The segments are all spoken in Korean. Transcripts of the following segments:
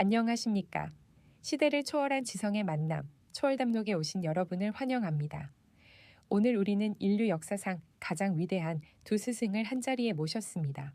안녕하십니까. 시대를 초월한 지성의 만남, 초월담록에 오신 여러분을 환영합니다. 오늘 우리는 인류 역사상 가장 위대한 두 스승을 한자리에 모셨습니다.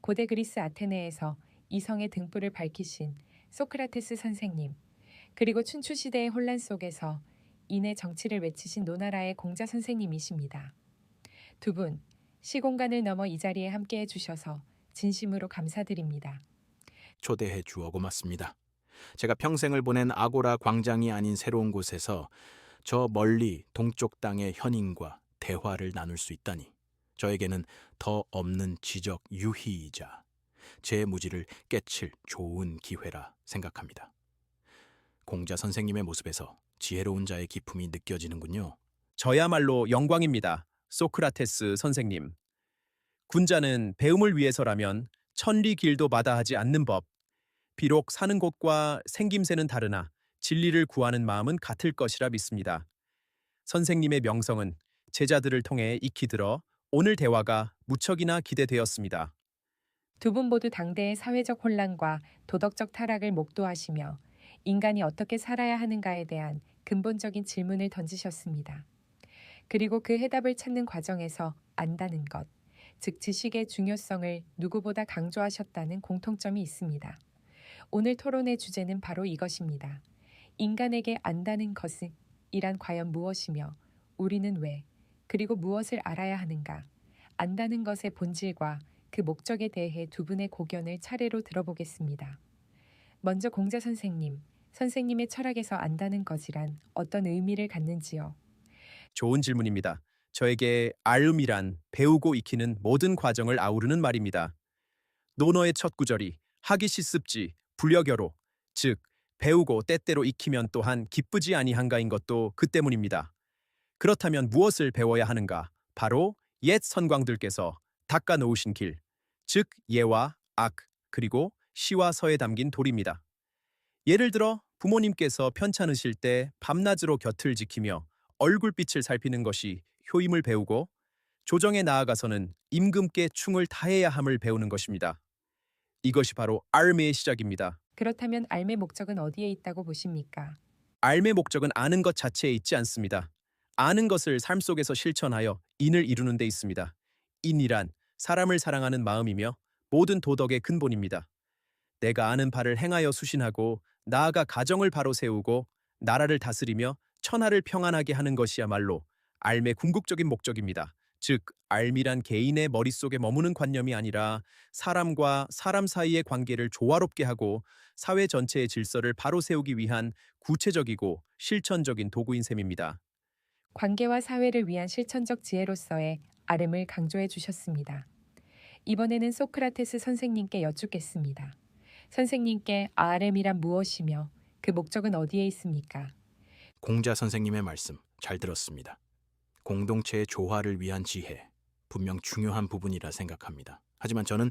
고대 그리스 아테네에서 이성의 등불을 밝히신 소크라테스 선생님, 그리고 춘추시대의 혼란 속에서 인의 정치를 외치신 노나라의 공자 선생님이십니다. 두 분, 시공간을 넘어 이 자리에 함께 해 주셔서 진심으로 감사드립니다. 초대해 주어 고맙습니다. 제가 평생을 보낸 아고라 광장이 아닌 새로운 곳에서 저 멀리 동쪽 땅의 현인과 대화를 나눌 수 있다니 저에게는 더 없는 지적 유희이자 제 무지를 깨칠 좋은 기회라 생각합니다. 공자 선생님의 모습에서 지혜로운 자의 기품이 느껴지는군요. 저야말로 영광입니다. 소크라테스 선생님. 군자는 배움을 위해서라면 천리 길도 마다하지 않는 법. 비록 사는 곳과 생김새는 다르나 진리를 구하는 마음은 같을 것이라 믿습니다. 선생님의 명성은 제자들을 통해 익히 들어 오늘 대화가 무척이나 기대되었습니다. 두 분 모두 당대의 사회적 혼란과 도덕적 타락을 목도하시며 인간이 어떻게 살아야 하는가에 대한 근본적인 질문을 던지셨습니다. 그리고 그 해답을 찾는 과정에서 안다는 것, 즉 지식의 중요성을 누구보다 강조하셨다는 공통점이 있습니다. 오늘 토론의 주제는 바로 이것입니다. 인간에게 안다는 것은 이란 과연 무엇이며 우리는 왜 그리고 무엇을 알아야 하는가? 안다는 것의 본질과 그 목적에 대해 두 분의 고견을 차례로 들어보겠습니다. 먼저 공자 선생님, 선생님의 철학에서 안다는 것이란 어떤 의미를 갖는지요? 좋은 질문입니다. 저에게 알음이란 배우고 익히는 모든 과정을 아우르는 말입니다. 논어의 첫 구절이 하기 시습지 불여겨로 즉 배우고 때때로 익히면 또한 기쁘지 아니한가인 것도 그 때문입니다. 그렇다면 무엇을 배워야 하는가? 바로 옛 선광들께서 닦아 놓으신 길, 즉 예와 악, 그리고 시와 서에 담긴 도리입니다. 예를 들어 부모님께서 편찮으실 때 밤낮으로 곁을 지키며 얼굴빛을 살피는 것이 효임을 배우고 조정에 나아가서는 임금께 충을 다해야 함을 배우는 것입니다. 이것이 바로 알매의 시작입니다. 그렇다면 알의 목적은 어디에 있다고 보십니까? 알매 목적은 아는 것 자체에 있지 않습니다. 아는 것을 삶 속에서 실천하여 인을 이루는 데 있습니다. 인이란 사람을 사랑하는 마음이며 모든 도덕의 근본입니다. 내가 아는 바를 행하여 수신하고 나아가 가정을 바로 세우고 나라를 다스리며 천하를 평안하게 하는 것이야말로 알매 궁극적인 목적입니다. 즉 알미란 개인의 머릿속에 머무는 관념이 아니라 사람과 사람 사이의 관계를 조화롭게 하고 사회 전체의 질서를 바로 세우기 위한 구체적이고 실천적인 도구인 셈입니다. 관계와 사회를 위한 실천적 지혜로서의 아름을 강조해 주셨습니다. 이번에는 소크라테스 선생님께 여쭙겠습니다. 선생님께 아름이란 무엇이며 그 목적은 어디에 있습니까? 공자 선생님의 말씀 잘 들었습니다. 공동체의 조화를 위한 지혜, 분명 중요한 부분이라 생각합니다. 하지만 저는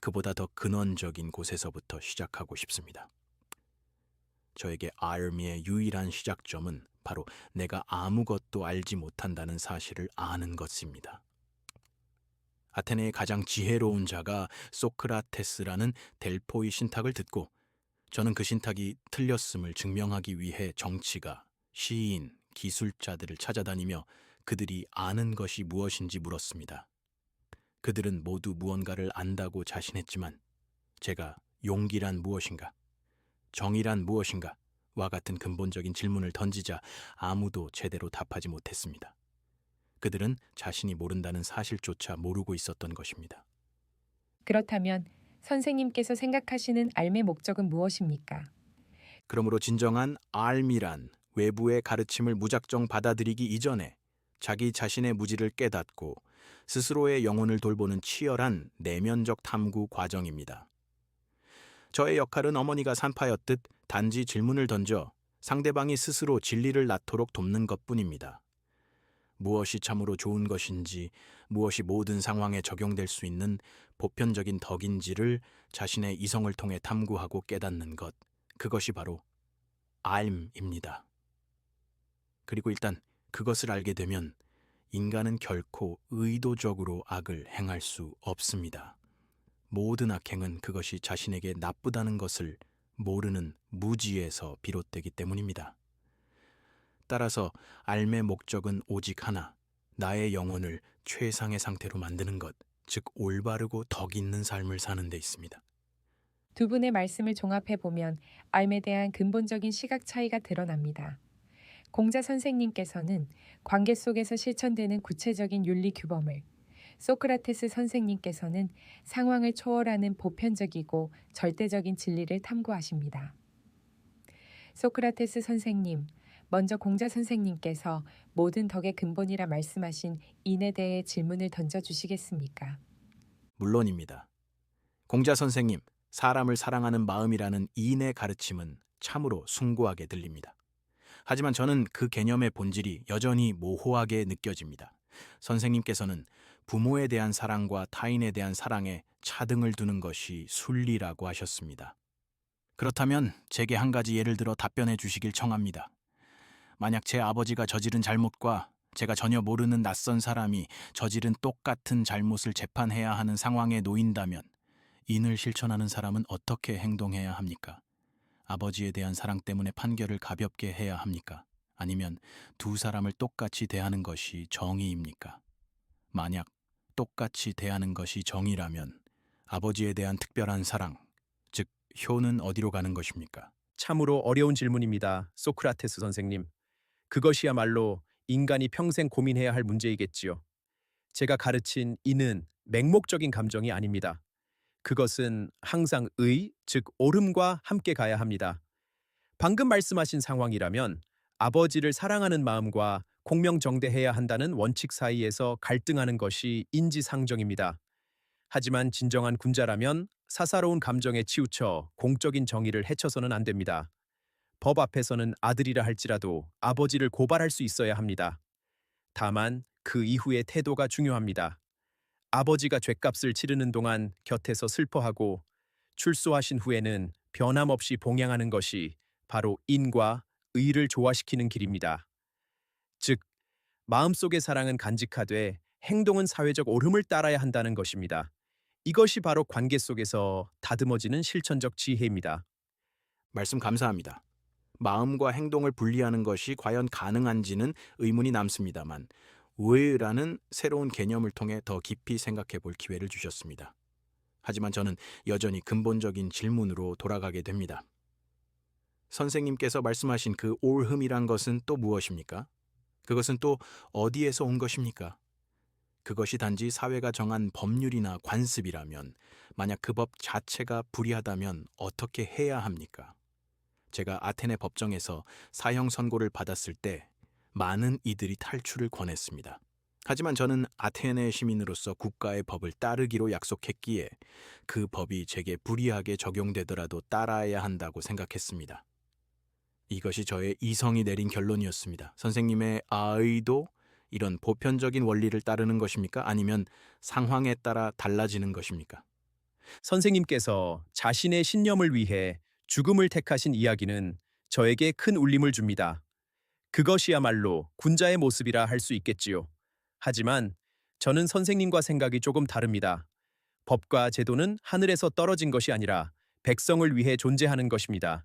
그보다 더 근원적인 곳에서부터 시작하고 싶습니다. 저에게 아르미의 유일한 시작점은 바로 내가 아무것도 알지 못한다는 사실을 아는 것입니다. 아테네의 가장 지혜로운 자가 소크라테스라는 델포이 신탁을 듣고 저는 그 신탁이 틀렸음을 증명하기 위해 정치가, 시인, 기술자들을 찾아다니며 그들이 아는 것이 무엇인지 물었습니다. 그들은 모두 무언가를 안다고 자신했지만 제가 용기란 무엇인가, 정의란 무엇인가 와 같은 근본적인 질문을 던지자 아무도 제대로 답하지 못했습니다. 그들은 자신이 모른다는 사실조차 모르고 있었던 것입니다. 그렇다면 선생님께서 생각하시는 알의 목적은 무엇입니까? 그러므로 진정한 알미란 외부의 가르침을 무작정 받아들이기 이전에 자기 자신의 무지를 깨닫고 스스로의 영혼을 돌보는 치열한 내면적 탐구 과정입니다. 저의 역할은 어머니가 산파였듯 단지 질문을 던져 상대방이 스스로 진리를 낳도록 돕는 것 뿐입니다. 무엇이 참으로 좋은 것인지, 무엇이 모든 상황에 적용될 수 있는 보편적인 덕인지를 자신의 이성을 통해 탐구하고 깨닫는 것, 그것이 바로 알입니다. 그리고 일단 그것을 알게 되면 인간은 결코 의도적으로 악을 행할 수 없습니다. 모든 악행은 그것이 자신에게 나쁘다는 것을 모르는 무지에서 비롯되기 때문입니다. 따라서 삶의 목적은 오직 하나, 나의 영혼을 최상의 상태로 만드는 것, 즉 올바르고 덕 있는 삶을 사는 데 있습니다. 두 분의 말씀을 종합해 보면 삶에 대한 근본적인 시각 차이가 드러납니다. 공자 선생님께서는 관계 속에서 실천되는 구체적인 윤리 규범을, 소크라테스 선생님께서는 상황을 초월하는 보편적이고 절대적인 진리를 탐구하십니다. 소크라테스 선생님, 먼저 공자 선생님께서 모든 덕의 근본이라 말씀하신 인에 대해 질문을 던져 주시겠습니까? 물론입니다. 공자 선생님, 사람을 사랑하는 마음이라는 이인의 가르침은 참으로 숭고하게 들립니다. 하지만 저는 그 개념의 본질이 여전히 모호하게 느껴집니다. 선생님께서는 부모에 대한 사랑과 타인에 대한 사랑에 차등을 두는 것이 순리라고 하셨습니다. 그렇다면 제게 한 가지 예를 들어 답변해 주시길 청합니다. 만약 제 아버지가 저지른 잘못과 제가 전혀 모르는 낯선 사람이 저지른 똑같은 잘못을 재판해야 하는 상황에 놓인다면 인을 실천하는 사람은 어떻게 행동해야 합니까? 아버지에 대한 사랑 때문에 판결을 가볍게 해야 합니까? 아니면 두 사람을 똑같이 대하는 것이 정의입니까? 만약 똑같이 대하는 것이 정의라면 아버지에 대한 특별한 사랑, 즉 효는 어디로 가는 것입니까? 참으로 어려운 질문입니다. 소크라테스 선생님. 그것이야말로 인간이 평생 고민해야 할 문제이겠지요. 제가 가르친 이는 맹목적인 감정이 아닙니다. 그것은 항상 의, 즉 옳음과 함께 가야 합니다. 방금 말씀하신 상황이라면 아버지를 사랑하는 마음과 공명정대해야 한다는 원칙 사이에서 갈등하는 것이 인지상정입니다. 하지만 진정한 군자라면 사사로운 감정에 치우쳐 공적인 정의를 해쳐서는 안 됩니다. 법 앞에서는 아들이라 할지라도 아버지를 고발할 수 있어야 합니다. 다만 그 이후의 태도가 중요합니다. 아버지가 죗값을 치르는 동안 곁에서 슬퍼하고 출소하신 후에는 변함없이 봉양하는 것이 바로 인과 의를 조화시키는 길입니다. 즉, 마음속의 사랑은 간직하되 행동은 사회적 옳음을 따라야 한다는 것입니다. 이것이 바로 관계 속에서 다듬어지는 실천적 지혜입니다. 말씀 감사합니다. 마음과 행동을 분리하는 것이 과연 가능한지는 의문이 남습니다만 의라는 새로운 개념을 통해 더 깊이 생각해 볼 기회를 주셨습니다. 하지만 저는 여전히 근본적인 질문으로 돌아가게 됩니다. 선생님께서 말씀하신 그 옳음이란 것은 또 무엇입니까? 그것은 또 어디에서 온 것입니까? 그것이 단지 사회가 정한 법률이나 관습이라면 만약 그 법 자체가 불이하다면 어떻게 해야 합니까? 제가 아테네 법정에서 사형 선고를 받았을 때 많은 이들이 탈출을 권했습니다. 하지만 저는 아테네 시민으로서 국가의 법을 따르기로 약속했기에 그 법이 제게 불이하게 적용되더라도 따라야 한다고 생각했습니다. 이것이 저의 이성이 내린 결론이었습니다. 선생님의 아의도 이런 보편적인 원리를 따르는 것입니까? 아니면 상황에 따라 달라지는 것입니까? 선생님께서 자신의 신념을 위해 죽음을 택하신 이야기는 저에게 큰 울림을 줍니다. 그것이야말로 군자의 모습이라 할 수 있겠지요. 하지만 저는 선생님과 생각이 조금 다릅니다. 법과 제도는 하늘에서 떨어진 것이 아니라 백성을 위해 존재하는 것입니다.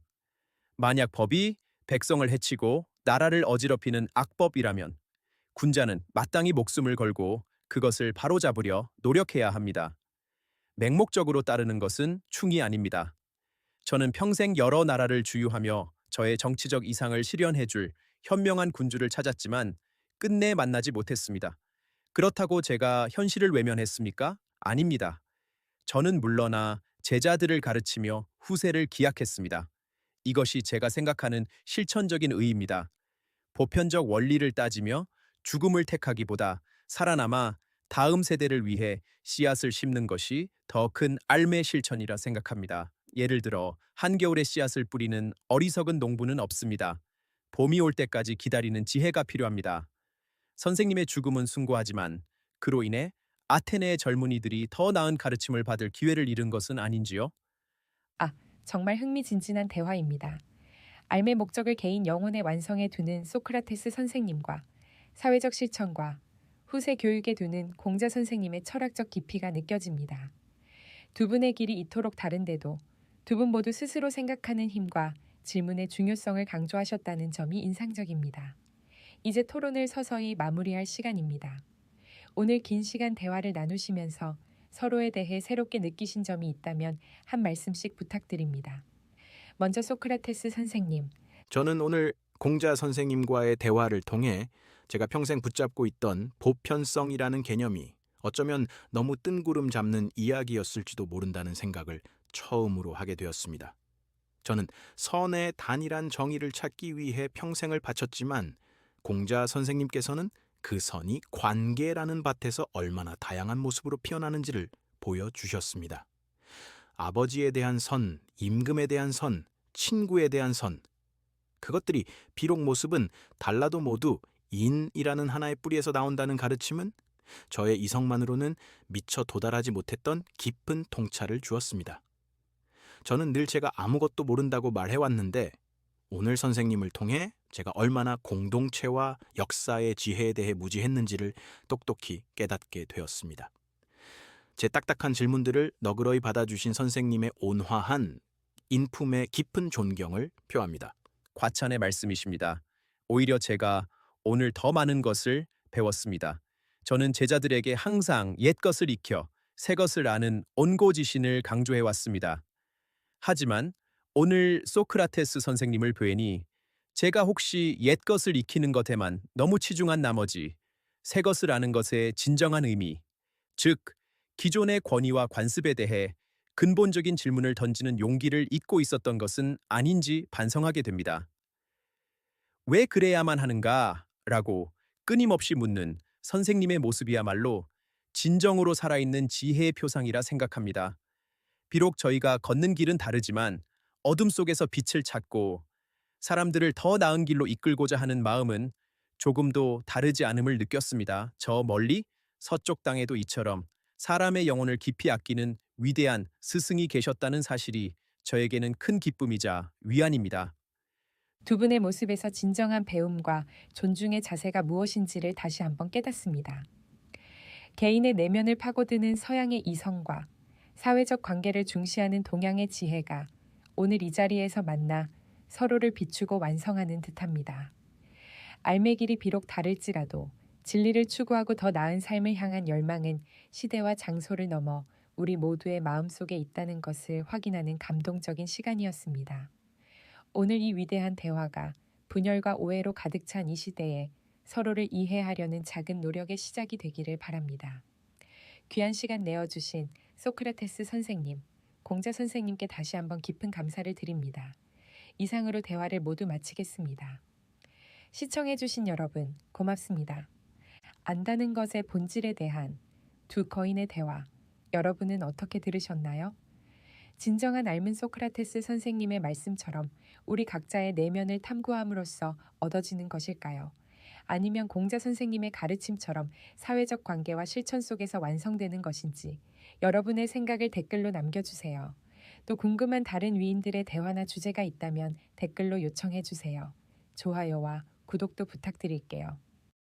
만약 법이 백성을 해치고 나라를 어지럽히는 악법이라면 군자는 마땅히 목숨을 걸고 그것을 바로잡으려 노력해야 합니다. 맹목적으로 따르는 것은 충이 아닙니다. 저는 평생 여러 나라를 주유하며 저의 정치적 이상을 실현해줄 현명한 군주를 찾았지만 끝내 만나지 못했습니다. 그렇다고 제가 현실을 외면했습니까? 아닙니다. 저는 물러나 제자들을 가르치며 후세를 기약했습니다. 이것이 제가 생각하는 실천적인 의의입니다. 보편적 원리를 따지며 죽음을 택하기보다 살아남아 다음 세대를 위해 씨앗을 심는 것이 더 큰 알매 실천이라 생각합니다. 예를 들어 한겨울에 씨앗을 뿌리는 어리석은 농부는 없습니다. 봄이 올 때까지 기다리는 지혜가 필요합니다. 선생님의 죽음은 숭고하지만 그로 인해 아테네의 젊은이들이 더 나은 가르침을 받을 기회를 잃은 것은 아닌지요? 정말 흥미진진한 대화입니다. 삶의 목적을 개인 영혼의 완성에 두는 소크라테스 선생님과 사회적 실천과 후세 교육에 두는 공자 선생님의 철학적 깊이가 느껴집니다. 두 분의 길이 이토록 다른데도 두 분 모두 스스로 생각하는 힘과 질문의 중요성을 강조하셨다는 점이 인상적입니다. 이제 토론을 서서히 마무리할 시간입니다. 오늘 긴 시간 대화를 나누시면서 서로에 대해 새롭게 느끼신 점이 있다면 한 말씀씩 부탁드립니다. 먼저 소크라테스 선생님, 저는 오늘 공자 선생님과의 대화를 통해 제가 평생 붙잡고 있던 보편성이라는 개념이 어쩌면 너무 뜬구름 잡는 이야기였을지도 모른다는 생각을 처음으로 하게 되었습니다. 저는 선의 단일한 정의를 찾기 위해 평생을 바쳤지만 공자 선생님께서는 그 선이 관계라는 밭에서 얼마나 다양한 모습으로 피어나는지를 보여주셨습니다. 아버지에 대한 선, 임금에 대한 선, 친구에 대한 선, 그것들이 비록 모습은 달라도 모두 인이라는 하나의 뿌리에서 나온다는 가르침은 저의 이성만으로는 미처 도달하지 못했던 깊은 통찰을 주었습니다. 저는 늘 제가 아무것도 모른다고 말해왔는데 오늘 선생님을 통해 제가 얼마나 공동체와 역사의 지혜에 대해 무지했는지를 똑똑히 깨닫게 되었습니다. 제 딱딱한 질문들을 너그러이 받아주신 선생님의 온화한 인품의 깊은 존경을 표합니다. 과찬의 말씀이십니다. 오히려 제가 오늘 더 많은 것을 배웠습니다. 저는 제자들에게 항상 옛 것을 익혀 새 것을 아는 온고지신을 강조해 왔습니다. 하지만 오늘 소크라테스 선생님을 뵈니 제가 혹시 옛 것을 익히는 것에만 너무 치중한 나머지 새 것을 아는 것의 진정한 의미, 즉 기존의 권위와 관습에 대해 근본적인 질문을 던지는 용기를 잊고 있었던 것은 아닌지 반성하게 됩니다. 왜 그래야만 하는가? 라고 끊임없이 묻는 선생님의 모습이야말로 진정으로 살아있는 지혜의 표상이라 생각합니다. 비록 저희가 걷는 길은 다르지만 어둠 속에서 빛을 찾고 사람들을 더 나은 길로 이끌고자 하는 마음은 조금도 다르지 않음을 느꼈습니다. 저 멀리 서쪽 땅에도 이처럼 사람의 영혼을 깊이 아끼는 위대한 스승이 계셨다는 사실이 저에게는 큰 기쁨이자 위안입니다. 두 분의 모습에서 진정한 배움과 존중의 자세가 무엇인지를 다시 한번 깨닫습니다. 개인의 내면을 파고드는 서양의 이성과 사회적 관계를 중시하는 동양의 지혜가 오늘 이 자리에서 만나 서로를 비추고 완성하는 듯합니다. 알매 길이 비록 다를지라도 진리를 추구하고 더 나은 삶을 향한 열망은 시대와 장소를 넘어 우리 모두의 마음속에 있다는 것을 확인하는 감동적인 시간이었습니다. 오늘 이 위대한 대화가 분열과 오해로 가득 찬 이 시대에 서로를 이해하려는 작은 노력의 시작이 되기를 바랍니다. 귀한 시간 내어주신 소크라테스 선생님, 공자 선생님께 다시 한번 깊은 감사를 드립니다. 이상으로 대화를 모두 마치겠습니다. 시청해주신 여러분, 고맙습니다. 안다는 것의 본질에 대한 두 거인의 대화, 여러분은 어떻게 들으셨나요? 진정한 닮은 소크라테스 선생님의 말씀처럼 우리 각자의 내면을 탐구함으로써 얻어지는 것일까요? 아니면 공자 선생님의 가르침처럼 사회적 관계와 실천 속에서 완성되는 것인지 여러분의 생각을 댓글로 남겨주세요. 또 궁금한 다른 위인들의 대화나 주제가 있다면 댓글로 요청해 주세요. 좋아요와 구독도 부탁드릴게요.